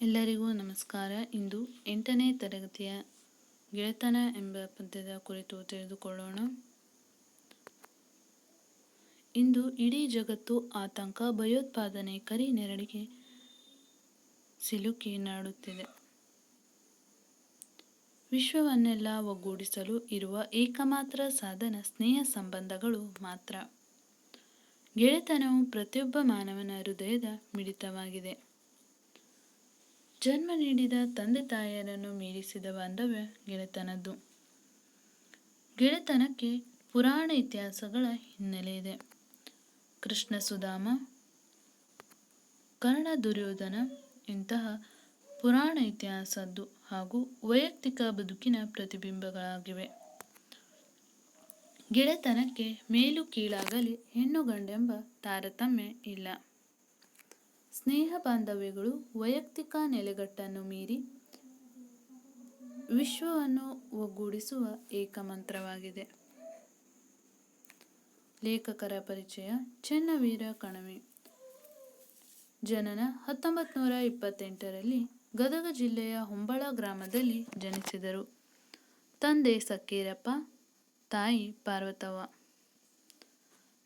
ಎಲ್ಲರಿಗೂ ನಮಸ್ಕಾರ. ಇಂದು ಎಂಟನೇ ತರಗತಿಯ ಗೆಳೆತನ ಎಂಬ ಪದ್ಯದ ಕುರಿತು ತಿಳಿದುಕೊಳ್ಳೋಣ. ಇಂದು ಇಡೀ ಜಗತ್ತು ಆತಂಕ, ಭಯೋತ್ಪಾದನೆ, ಕರಿ ನೆರಳಿಗೆ ಸಿಲುಕಿ ನಾಡುತ್ತಿದೆ. ವಿಶ್ವವನ್ನೆಲ್ಲ ಒಗ್ಗೂಡಿಸಲು ಇರುವ ಏಕಮಾತ್ರ ಸಾಧನ ಸ್ನೇಹ ಸಂಬಂಧಗಳು ಮಾತ್ರ. ಗೆಳೆತನವು ಪ್ರತಿಯೊಬ್ಬ ಮಾನವನ ಹೃದಯದ ಮಿಡಿತವಾಗಿದೆ ಜನ್ಮ ನೀಡಿದ ತಂದೆ ತಾಯಿಯರನ್ನು ಮೀರಿಸಿದ ಬಾಂಧವ್ಯ ಗೆಳೆತನದ್ದು. ಗೆಳೆತನಕ್ಕೆ ಪುರಾಣ ಇತಿಹಾಸಗಳ ಹಿನ್ನೆಲೆ ಇದೆ. ಕೃಷ್ಣ ಸುಧಾಮ, ಕರ್ಣ ದುರ್ಯೋಧನ ಇಂತಹ ಪುರಾಣ ಇತಿಹಾಸದ್ದು ಹಾಗೂ ವೈಯಕ್ತಿಕ ಬದುಕಿನ ಪ್ರತಿಬಿಂಬಗಳಾಗಿವೆ. ಗೆಳೆತನಕ್ಕೆ ಮೇಲು ಕೀಳಾಗಲಿ ಹೆಣ್ಣು ಗಂಡೆಂಬ ತಾರತಮ್ಯ ಇಲ್ಲ. ಸ್ನೇಹ ಬಾಂಧವ್ಯಗಳು ವೈಯಕ್ತಿಕ ನೆಲೆಗಟ್ಟನ್ನು ಮೀರಿ ವಿಶ್ವವನ್ನು ಒಗ್ಗೂಡಿಸುವ ಏಕಮಂತ್ರವಾಗಿದೆ ಲೇಖಕರ ಪರಿಚಯ ಚೆನ್ನವೀರ ಕಣವಿ. ಜನನ ಹತ್ತೊಂಬತ್ತು ನೂರ ಇಪ್ಪತ್ತೆಂಟರಲ್ಲಿ ಗದಗ ಜಿಲ್ಲೆಯ ಹೊಂಬಳ ಗ್ರಾಮದಲ್ಲಿ ಜನಿಸಿದರು. ತಂದೆ ಸಕ್ಕೀರಪ್ಪ, ತಾಯಿ ಪಾರ್ವತವ್ವ.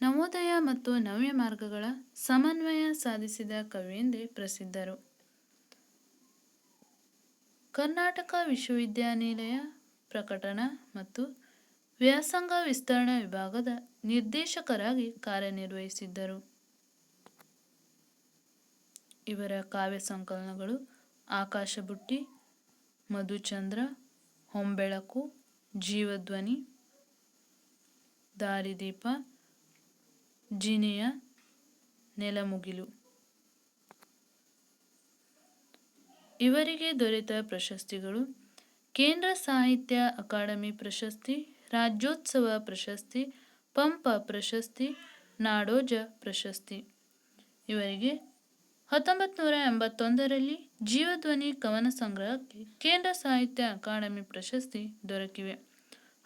ನವೋದಯ ಮತ್ತು ನವ್ಯ ಮಾರ್ಗಗಳ ಸಮನ್ವಯ ಸಾಧಿಸಿದ ಕವಿಯೆಂದೇ ಪ್ರಸಿದ್ಧರು. ಕರ್ನಾಟಕ ವಿಶ್ವವಿದ್ಯಾನಿಲಯ ಪ್ರಕಟಣ ಮತ್ತು ವ್ಯಾಸಂಗ ವಿಸ್ತರಣಾ ವಿಭಾಗದ ನಿರ್ದೇಶಕರಾಗಿ ಕಾರ್ಯನಿರ್ವಹಿಸಿದ್ದರು. ಇವರ ಕಾವ್ಯ ಸಂಕಲನಗಳು ಆಕಾಶಬುಟ್ಟಿ, ಮಧುಚಂದ್ರ, ಹೊಂಬೆಳಕು, ಜೀವಧ್ವನಿ, ದಾರಿದೀಪ ಜಿನೆಯ ನೆಲಮುಗಿಲು. ಇವರಿಗೆ ದೊರೆತ ಪ್ರಶಸ್ತಿಗಳು ಕೇಂದ್ರ ಸಾಹಿತ್ಯ ಅಕಾಡೆಮಿ ಪ್ರಶಸ್ತಿ, ರಾಜ್ಯೋತ್ಸವ ಪ್ರಶಸ್ತಿ, ಪಂಪ ಪ್ರಶಸ್ತಿ, ನಾಡೋಜ ಪ್ರಶಸ್ತಿ. ಇವರಿಗೆ ಹತ್ತೊಂಬತ್ತು ನೂರ ಎಂಬತ್ತೊಂದರಲ್ಲಿ ಜೀವಧ್ವನಿ ಕವನ ಸಂಗ್ರಹಕ್ಕೆ ಕೇಂದ್ರ ಸಾಹಿತ್ಯ ಅಕಾಡೆಮಿ ಪ್ರಶಸ್ತಿ ದೊರಕಿವೆ.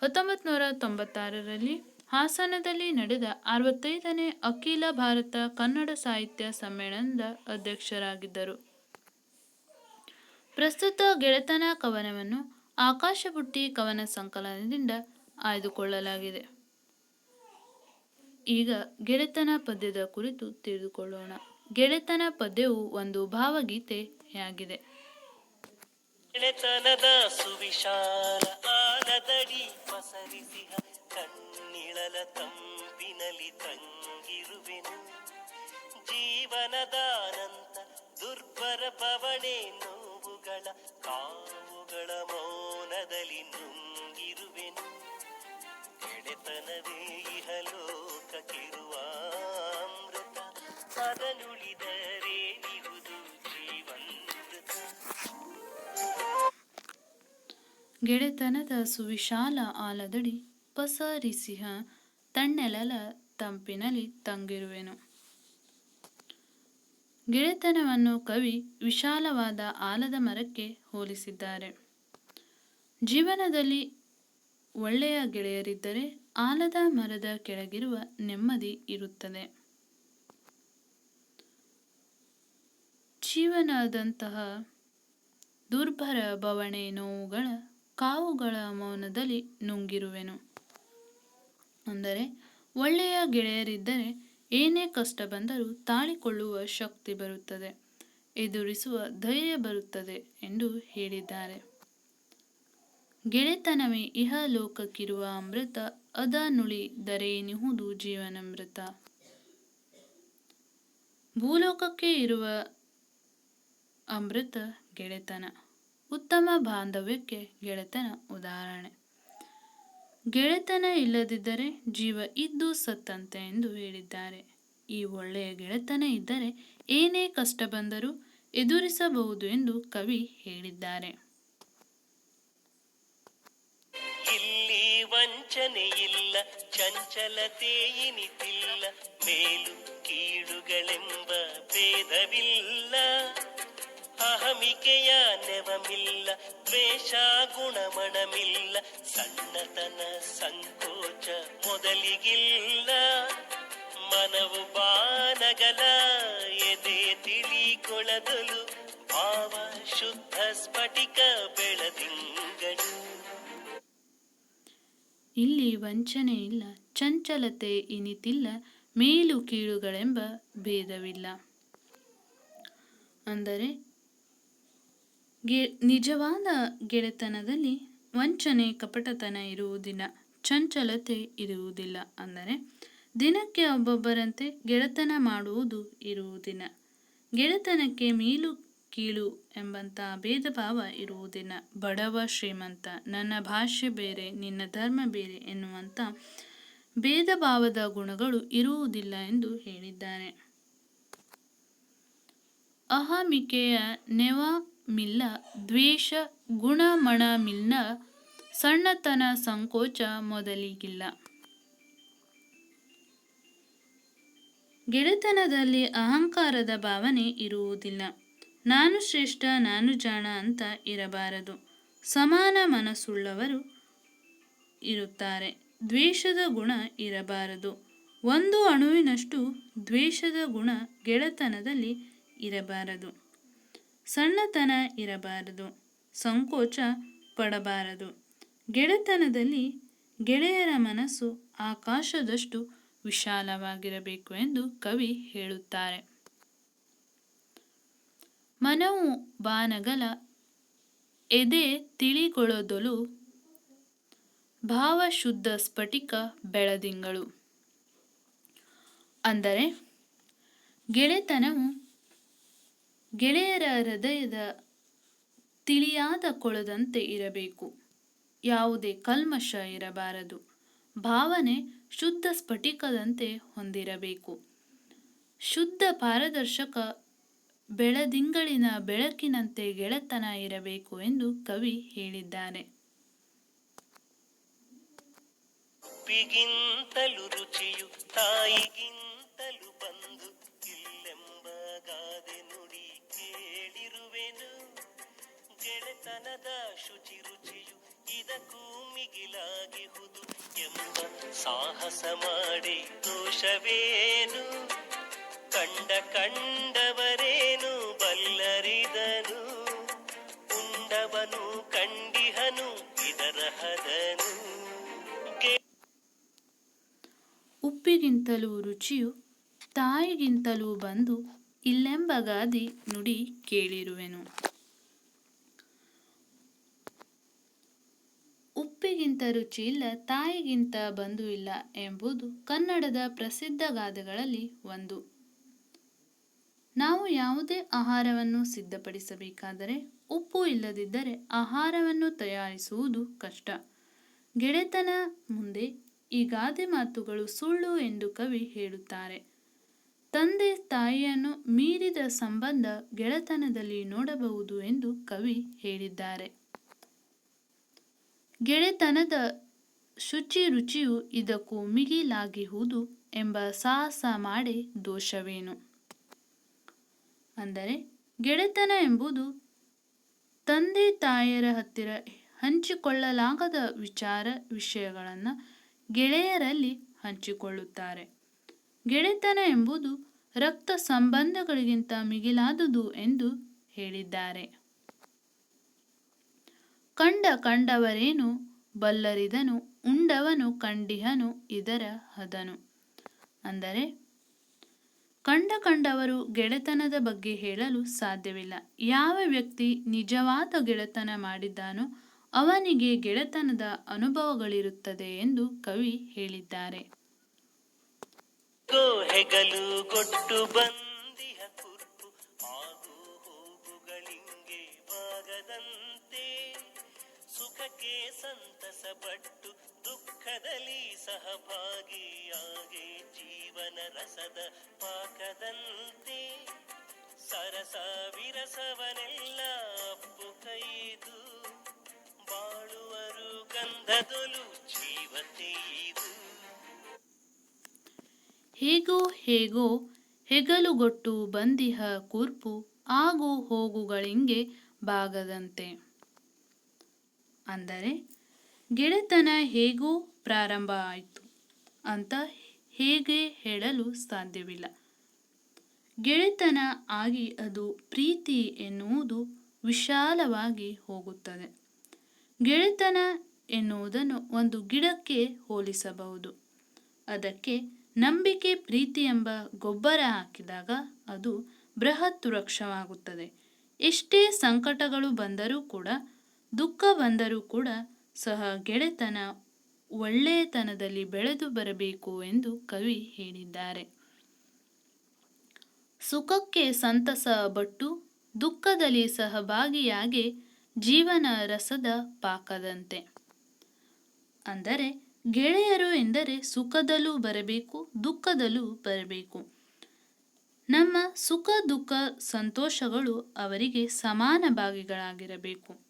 ಹತ್ತೊಂಬತ್ತು ನೂರ ತೊಂಬತ್ತಾರರಲ್ಲಿ ಹಾಸನದಲ್ಲಿ ನಡೆದ ಅರವತ್ತೈದನೇ ಅಖಿಲ ಭಾರತ ಕನ್ನಡ ಸಾಹಿತ್ಯ ಸಮ್ಮೇಳನದ ಅಧ್ಯಕ್ಷರಾಗಿದ್ದರು. ಪ್ರಸ್ತುತ ಗೆಳೆತನ ಕವನವನ್ನು ಆಕಾಶಬುಟ್ಟಿ ಕವನ ಸಂಕಲನದಿಂದ ಆಯ್ದುಕೊಳ್ಳಲಾಗಿದೆ. ಈಗ ಗೆಳೆತನ ಪದ್ಯದ ಕುರಿತು ತಿಳಿದುಕೊಳ್ಳೋಣ. ಗೆಳೆತನ ಪದ್ಯವು ಒಂದು ಭಾವಗೀತೆಯಾಗಿದೆ ಗೆಳೆತನದ ಸುವಿಶಾಲ ಆಲದಡಿ ಕಣ್ಣಿಳಲ ತಂಪಿನಲಿ ತಂಗಿರುವೆನು. ಜೀವನದಾನಂತ ದುರ್ಬರ ಪವಣೆ ನೋವುಗಳ ಕಾವುಗಳ ಮೌನದಲ್ಲಿ ನುಂಗಿರುವೆನು. ಗೆಳೆತನವೇ ಇಹಲೋಕಕ್ಕಿರುವ ಅಮೃತ. ಅದನುಳಿದರೇನಿರುವುದು ಜೀವನೃತ ಗೆಳೆತನದ ಸುವಿಶಾಲ ಆಲದಡಿ ಪಸರಿಸಿಹ ತಣ್ಣೆಲಲ ತಂಪಿನಲ್ಲಿ ತಂಗಿರುವೆನು. ಗೆಳೆತನವನ್ನು ಕವಿ ವಿಶಾಲವಾದ ಆಲದ ಮರಕ್ಕೆ ಹೋಲಿಸಿದ್ದಾರೆ. ಜೀವನದಲ್ಲಿ ಒಳ್ಳೆಯ ಗೆಳೆಯರಿದ್ದರೆ ಆಲದ ಮರದ ಕೆಳಗಿರುವ ನೆಮ್ಮದಿ ಇರುತ್ತದೆ. ಜೀವನದಂತಹ ದುರ್ಭರ ಬವಣೆ ನೋವುಗಳ ಕಾವುಗಳ ಮೌನದಲ್ಲಿ ನುಂಗಿರುವೆನು. ಅಂದರೆ ಒಳ್ಳೆಯ ಗೆಳೆಯರಿದ್ದರೆ ಏನೇ ಕಷ್ಟ ಬಂದರೂ ತಾಳಿಕೊಳ್ಳುವ ಶಕ್ತಿ ಬರುತ್ತದೆ, ಎದುರಿಸುವ ಧೈರ್ಯ ಬರುತ್ತದೆ ಎಂದು ಹೇಳಿದ್ದಾರೆ. ಗೆಳೆತನವೇ, ಇಹ ಲೋಕಕ್ಕಿರುವ ಅಮೃತ, ಅದ ನುಳಿದರೇನಿಹುದು ಜೀವನಮೃತ. ಭೂಲೋಕಕ್ಕೆ ಇರುವ ಅಮೃತ ಗೆಳೆತನ, ಉತ್ತಮ ಬಾಂಧವ್ಯಕ್ಕೆ ಗೆಳೆತನ ಉದಾಹರಣೆ. ಗೆಳೆತನ ಇಲ್ಲದಿದ್ದರೆ ಜೀವ ಇದ್ದು ಸತ್ತಂತೆ ಎಂದು ಹೇಳಿದ್ದಾರೆ. ಈ ಒಳ್ಳೆಯ ಗೆಳೆತನ ಇದ್ದರೆ ಏನೇ ಕಷ್ಟ ಬಂದರೂ ಎದುರಿಸಬಹುದು ಎಂದು ಕವಿ ಹೇಳಿದ್ದಾರೆ. ಇಲ್ಲಿ ವಂಚನೆ ಇಲ್ಲ ಚಂಚಲತೆ ಇನಿತಿಲ್ಲ ಮೇಲು ಕೀಳುಗಳೆಂಬ ಭೇದವಿಲ್ಲ. ಅಹಮಿಕೆಯ ನೆವಮಿಲ್ಲ ದ್ವೇಷ ಗುಣಮಣಮಿಲ್ಲ ಸಣ್ಣತನ ಸಂಕೋಚ ಮೊದಲಿಗಿಲ್ಲ. ಮನವು ಬಾನಗಲ, ಎದೆ ತಿಳಿಕೊಳದಲು, ಭಾವ ಶುದ್ಧ ಸ್ಫಟಿಕ ಬೆಳದಿಂಗಳು ಇಲ್ಲಿ ವಂಚನೆ ಇಲ್ಲ, ಚಂಚಲತೆ ಇನಿತಿಲ್ಲ, ಮೇಲು ಕೀಳುಗಳೆಂಬ ಭೇದವಿಲ್ಲ. ಅಂದರೆ ಗೆ, ನಿಜವಾದ ಗೆಳೆತನದಲ್ಲಿ ವಂಚನೆ ಕಪಟತನ ಇರುವುದಿಲ್ಲ, ಚಂಚಲತೆ ಇರುವುದಿಲ್ಲ ಅಂದರೆ ದಿನಕ್ಕೆ ಒಬ್ಬೊಬ್ಬರಂತೆ ಗೆಳೆತನ ಮಾಡುವುದು ಇರುವುದಿಲ್ಲ. ಗೆಳೆತನಕ್ಕೆ ಮೀಲು ಕೀಳು ಎಂಬಂಥ ಭೇದ ಭಾವ ಇರುವುದಿಲ್ಲ. ಬಡವ ಶ್ರೀಮಂತ, ನನ್ನ ಭಾಷೆ ಬೇರೆ, ನಿನ್ನ ಧರ್ಮ ಬೇರೆ ಎನ್ನುವಂಥ ಭೇದ ಭಾವದ ಗುಣಗಳು ಇರುವುದಿಲ್ಲ ಎಂದು ಹೇಳಿದ್ದಾರೆ. ಅಹಮಿಕೆಯ ನೆವ ಮಿಲ್ಲ ದ್ವೇಷ ಗುಣಮಣ ಮಿಲ್ನ ಸಣ್ಣತನ ಸಂಕೋಚ ಮೊದಲಿಗಿಲ್ಲ. ಗೆಳೆತನದಲ್ಲಿ ಅಹಂಕಾರದ ಭಾವನೆ ಇರುವುದಿಲ್ಲ. ನಾನು ಶ್ರೇಷ್ಠ, ನಾನು ಜಾಣ ಅಂತ ಇರಬಾರದು. ಸಮಾನ ಮನಸ್ಸುಳ್ಳವರು ಇರುತ್ತಾರೆ. ದ್ವೇಷದ ಗುಣ ಇರಬಾರದು. ಒಂದು ಅಣುವಿನಷ್ಟು ದ್ವೇಷದ ಗುಣ ಗೆಳೆತನದಲ್ಲಿ ಇರಬಾರದು. ಸಣ್ಣತನ ಇರಬಾರದು, ಸಂಕೋಚ ಪಡಬಾರದು. ಗೆಳೆತನದಲ್ಲಿ ಗೆಳೆಯರ ಮನಸ್ಸು ಆಕಾಶದಷ್ಟು ವಿಶಾಲವಾಗಿರಬೇಕು ಎಂದು ಕವಿ ಹೇಳುತ್ತಾರೆ. ಮನವು ಬಾನಗಲ, ಎದೆ ತಿಳಿಗೊಳ್ಳದಲು ಭಾವ ಶುದ್ಧ ಸ್ಫಟಿಕ ಬೆಳದಿಂಗಳು. ಅಂದರೆ ಗೆಳೆತನವು ಗೆಳೆಯರ ಹೃದಯದ ತಿಳಿಯಾದ ಕೊಳದಂತೆ ಇರಬೇಕು. ಯಾವುದೇ ಕಲ್ಮಶ ಇರಬಾರದು. ಭಾವನೆ ಶುದ್ಧ ಸ್ಫಟಿಕದಂತೆ ಹೊಂದಿರಬೇಕು. ಶುದ್ಧ ಪಾರದರ್ಶಕ ಬೆಳದಿಂಗಳಿನ ಬೆಳಕಿನಂತೆ ಗೆಳೆತನ ಇರಬೇಕು ಎಂದು ಕವಿ ಉಪ್ಪಿಗಿಂತಲೂ ರುಚಿಯು ತಾಯಿಗಿಂತಲೂ ಬಂದು ಶುಚಿ ರುಚಿಯು ಇದಕ್ಕೂ ಮಿಗಿಲಾಗಿಹುದು ಎಂಬ ಸಾಹಸ ಮಾಡಿ ದೋಷವೇನು? ಕಂಡ ಕಂಡವರೇನು ಬಲ್ಲರಿದನು? ಉಂಡವನು ಕಂಡಿಹನು ಇದರ ಹದನು? ಉಪ್ಪಿಗಿಂತಲೂ ರುಚಿಯು ತಾಯಿಗಿಂತಲೂ ಬಂದು ಇಲ್ಲೆಂಬ ಗಾದಿ ನುಡಿ ಕೇಳಿರುವೆನು. ಉಪ್ಪಿಗಿಂತ ರುಚಿ ಇಲ್ಲ, ತಾಯಿಗಿಂತ ಬಂಧು ಇಲ್ಲ ಎಂಬುದು ಕನ್ನಡದ ಪ್ರಸಿದ್ಧ ಗಾದೆಗಳಲ್ಲಿ ಒಂದು. ನಾವು ಯಾವುದೇ ಆಹಾರವನ್ನು ಸಿದ್ಧಪಡಿಸಬೇಕಾದರೆ ಉಪ್ಪು ಇಲ್ಲದಿದ್ದರೆ ಆಹಾರವನ್ನು ತಯಾರಿಸುವುದು ಕಷ್ಟ. ಗೆಳೆತನ ಮುಂದೆ ಈ ಗಾದೆ ಮಾತುಗಳು ಸುಳ್ಳು ಎಂದು ಕವಿ ಹೇಳುತ್ತಾರೆ. ತಂದೆ ತಾಯಿಯನ್ನು ಮೀರಿದ ಸಂಬಂಧ ಗೆಳೆತನದಲ್ಲಿ ನೋಡಬಹುದು ಎಂದು ಕವಿ ಹೇಳಿದ್ದಾರೆ. ಗೆಳೆತನದ ಶುಚಿ ರುಚಿಯು ಇದಕ್ಕೂ ಮಿಗಿಲಾಗಿಹುದು ಎಂಬ ಸಾಹಸ ಮಾಡಿ ದೋಷವೇನು? ಅಂದರೆ, ಗೆಳೆತನ ಎಂಬುದು ತಂದೆ ತಾಯಿಯರ ಹತ್ತಿರ ಹಂಚಿಕೊಳ್ಳಲಾಗದ ವಿಚಾರ ವಿಷಯಗಳನ್ನು ಗೆಳೆಯರಲ್ಲಿ ಹಂಚಿಕೊಳ್ಳುತ್ತಾರೆ. ಗೆಳೆತನ ಎಂಬುದು ರಕ್ತ ಸಂಬಂಧಗಳಿಗಿಂತ ಮಿಗಿಲಾದುದು ಎಂದು ಹೇಳಿದ್ದಾರೆ. ಕಂಡ ಕಂಡವರೇನು? ಬಲ್ಲರಿದನು, ಉಂಡವನು, ಕಂಡಿಹನು, ಇದರ ಹದನು. ಅಂದರೆ, ಕಂಡ ಕಂಡವರು ಗೆಳೆತನದ ಬಗ್ಗೆ ಹೇಳಲು ಸಾಧ್ಯವಿಲ್ಲ. ಯಾವ ವ್ಯಕ್ತಿ ನಿಜವಾದ ಗೆಳೆತನ ಮಾಡಿದ್ದಾನೋ ಅವನಿಗೆ ಗೆಳೆತನದ ಅನುಭವಗಳಿರುತ್ತದೆ ಎಂದು ಕವಿ ಹೇಳಿದ್ದಾರೆ. ಸುಖಕ್ಕೆ ಸಂತಸ ಪಟ್ಟು ದುಃಖದಲ್ಲಿ ಸಹಭಾಗಿಯಾಗಿ ಜೀವನ ರಸದ ಪಾಕದಂತೆ ಸರಸ ವಿರಸವನೆಲ್ಲ ಅಪ್ಪು ಕೈದು ಬಾಳುವರು ಗಂಧದೊಲು ಜೀವತೆಯಿದು ಹೇಗೋ ಹೇಗೋ ಹೆಗಲುಗೊಟ್ಟು ಬಂದಿಹ ಕೂರ್ಪು ಆಗು ಹೋಗುಗಳಿಂಗೆ ಬಾಗದಂತೆ. ಅಂದರೆ ಗೆಳೆತನ ಹೇಗೂ ಪ್ರಾರಂಭ ಆಯಿತು ಅಂತ ಹೇಗೆ ಹೇಳಲು ಸಾಧ್ಯವಿಲ್ಲ. ಗೆಳೆತನ ಆಗಿ ಅದು ಪ್ರೀತಿ ಎನ್ನುವುದು ವಿಶಾಲವಾಗಿ ಹೋಗುತ್ತದೆ. ಗೆಳೆತನ ಎನ್ನುವುದನ್ನು ಒಂದು ಗಿಡಕ್ಕೆ ಹೋಲಿಸಬಹುದು. ಅದಕ್ಕೆ ನಂಬಿಕೆ, ಪ್ರೀತಿ ಎಂಬ ಗೊಬ್ಬರ ಹಾಕಿದಾಗ ಅದು ಬೃಹತ್ ವೃಕ್ಷವಾಗುತ್ತದೆ. ಎಷ್ಟೇ ಸಂಕಟಗಳು ಬಂದರೂ ಕೂಡ ದುಃಖ ಬಂದರೂ ಕೂಡ ಸಹ ಗೆಳೆತನ ಒಳ್ಳೆಯತನದಲ್ಲಿ ಬೆಳೆದು ಬರಬೇಕು ಎಂದು ಕವಿ ಹೇಳಿದ್ದಾರೆ. ಸುಖಕ್ಕೆ ಸಂತಸ ಬಟ್ಟು ದುಃಖದಲ್ಲಿ ಸಹಭಾಗಿಯಾಗಿ ಜೀವನ ರಸದ ಪಾಕದಂತೆ. ಅಂದರೆ ಗೆಳೆಯರು ಎಂದರೆ ಸುಖದಲ್ಲೂ ಬರಬೇಕು, ದುಃಖದಲ್ಲೂ ಬರಬೇಕು. ನಮ್ಮ ಸುಖ, ದುಃಖ, ಸಂತೋಷಗಳು ಅವರಿಗೆ ಸಮಾನ ಭಾಗಿಗಳಾಗಿರಬೇಕು.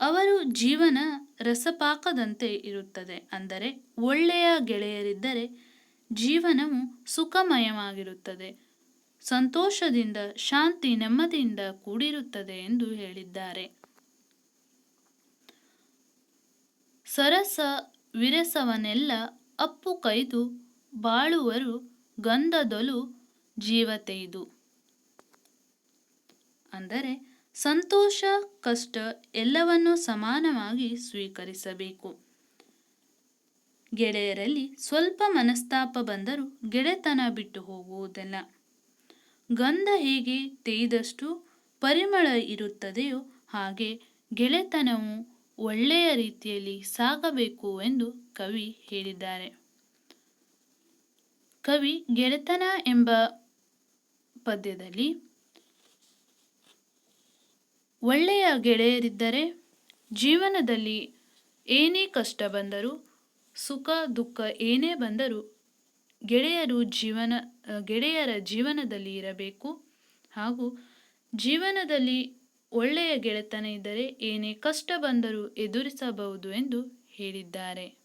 ಅವರು ಜೀವನ ರಸಪಾಕದಂತೆ ಇರುತ್ತದೆ. ಅಂದರೆ ಒಳ್ಳೆಯ ಗೆಳೆಯರಿದ್ದರೆ ಜೀವನವು ಸುಖಮಯವಾಗಿರುತ್ತದೆ. ಸಂತೋಷದಿಂದ, ಶಾಂತಿ, ನೆಮ್ಮದಿಯಿಂದ ಕೂಡಿರುತ್ತದೆ ಎಂದು ಹೇಳಿದ್ದಾರೆ. ಸರಸ, ವಿರಸವನ್ನೆಲ್ಲ ಅಪ್ಪು ಕೈದು ಬಾಳುವರು ಗಂಧದೊಲು ಜೀವತೆಯ್ದು ಅಂದರೆ ಸಂತೋಷ, ಕಷ್ಟ ಎಲ್ಲವನ್ನೂ ಸಮಾನವಾಗಿ ಸ್ವೀಕರಿಸಬೇಕು. ಗೆಳೆಯರಲ್ಲಿ ಸ್ವಲ್ಪ ಮನಸ್ತಾಪ ಬಂದರೂ ಗೆಳೆತನ ಬಿಟ್ಟು ಹೋಗುವುದಿಲ್ಲ. ಗಂಧ ಹೇಗೆ ತೇಯ್ದಷ್ಟು ಪರಿಮಳ ಇರುತ್ತದೆಯೋ ಹಾಗೆ ಗೆಳೆತನವು ಒಳ್ಳೆಯ ರೀತಿಯಲ್ಲಿ ಸಾಗಬೇಕು ಎಂದು ಕವಿ ಹೇಳಿದ್ದಾರೆ. ಕವಿ ಗೆಳೆತನ ಎಂಬ ಪದ್ಯದಲ್ಲಿ ಒಳ್ಳೆಯ ಗೆಳೆಯರಿದ್ದರೆ ಜೀವನದಲ್ಲಿ ಏನೇ ಕಷ್ಟ ಬಂದರೂ, ಸುಖ, ದುಃಖ ಏನೇ ಬಂದರೂ ಗೆಳೆಯರು ಜೀವನ, ಗೆಳೆಯರ ಜೀವನದಲ್ಲಿ ಇರಬೇಕು. ಹಾಗೂ ಜೀವನದಲ್ಲಿ ಒಳ್ಳೆಯ ಗೆಳೆತನ ಇದ್ದರೆ ಏನೇ ಕಷ್ಟ ಬಂದರೂ ಎದುರಿಸಬಹುದು ಎಂದು ಹೇಳಿದ್ದಾರೆ.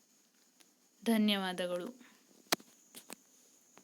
ಧನ್ಯವಾದಗಳು.